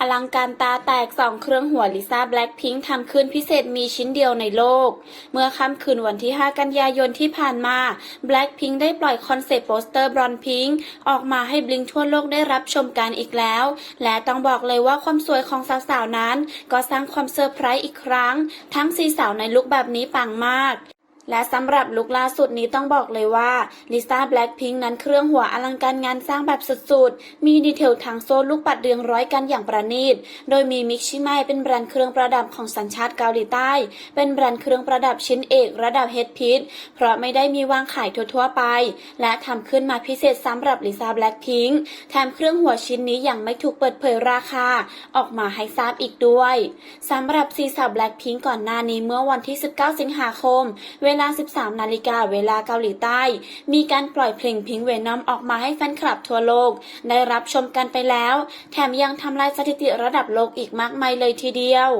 อลังการตาแตกสองเครื่องหัวลิซ่าแบล็คพิงค์ทำขึ้นพิเศษมีชิ้นเดียวในโลก เมื่อค่ำคืนวันที่ 5 กันยายนที่ผ่านมาแบล็คพิงค์ได้ปล่อยคอนเซปต์โปสเตอร์บรอนพิงค์ออกมาให้บลิงทั่วโลกได้รับชมกันอีกแล้ว และต้องบอกเลยว่าความสวยของสาวๆนั้น ก็สร้างความเซอร์ไพรส์อีกครั้ง ทั้งสีสาวในลุคแบบนี้ปังมาก และสำหรับลุคล่าสุดนี้ต้องบอกเลยว่าลิซ่าแบล็คพิงค์นั้นเครื่องหัวอลังการงานสร้างแบบสุดๆ มีดีเทลทางโซ่ลูกปัดเรืองร้อยกันอย่างประณีต โดยมีมิกชิไมเป็นแบรนด์เครื่องประดับของสัญชาติเกาหลีใต้ เป็นแบรนด์เครื่องประดับชิ้นเอกระดับเฮดพิทเพราะไม่ได้มีวางขายทั่วๆไป และทำขึ้นมาพิเศษสำหรับลิซ่าแบล็คพิงค์แถมเครื่องหัวชิ้นนี้ยังไม่ถูกเปิดเผยราคา ออกมาให้ทราบอีกด้วยสำหรับซีสาแบล็คพิงค์ก่อนหน้านี้เมื่อวันที่ 19 สิงหาคมเวลา 13 นาฬิกาเวลาเกาหลีใต้ มีการปล่อยเพลงพิงเวนอมออกมาให้แฟนคลับทั่วโลก ได้รับชมกันไปแล้ว แถมยังทำลายสถิติระดับโลกอีกมากมายเลยทีเดียว